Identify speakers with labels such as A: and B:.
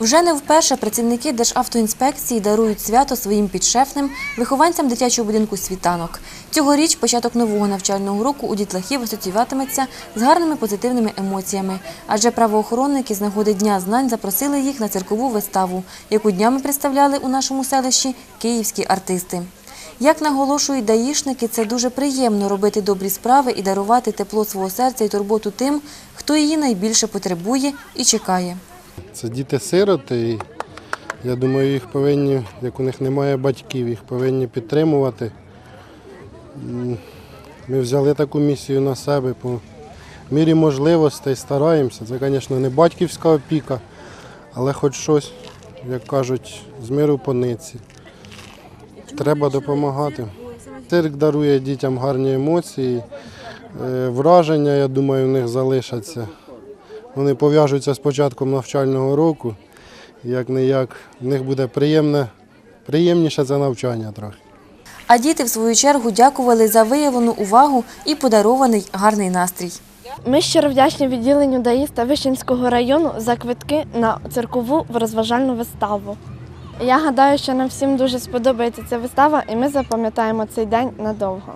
A: Вже не вперше працівники Державтоінспекції дарують свято своїм підшефним вихованцям дитячого будинку «Світанок». Цьогоріч початок нового навчального року у дітлахів асоціюватиметься з гарними позитивними емоціями, адже правоохоронники з нагоди Дня знань запросили їх на циркову виставу, яку днями представляли у нашому селищі київські артисти. Як наголошують даїшники, це дуже приємно робити добрі справи і дарувати тепло свого серця і турботу тим, хто її найбільше потребує і чекає.
B: Це діти-сироти, і я думаю, їх повинні, як у них немає батьків, їх повинні підтримувати. Ми взяли таку місію на себе по мірі можливостей, стараємося. Це, звісно, не батьківська опіка, але хоч щось, як кажуть, з миру по ниці. Треба допомагати. Цирк дарує дітям гарні емоції, е, враження, я думаю, в них залишаться. Вони пов'яжуться з початком навчального року. Як не як, в них буде приємне, приємніше це навчання трохи.
A: А діти, в свою чергу, дякували за виявлену увагу і подарований гарний настрій.
C: Ми щиро вдячні відділенню ДАІ Ставищенського району за квитки на циркову розважальну виставу. Я гадаю, що нам всім дуже сподобається ця вистава, і ми запам'ятаємо цей день надовго.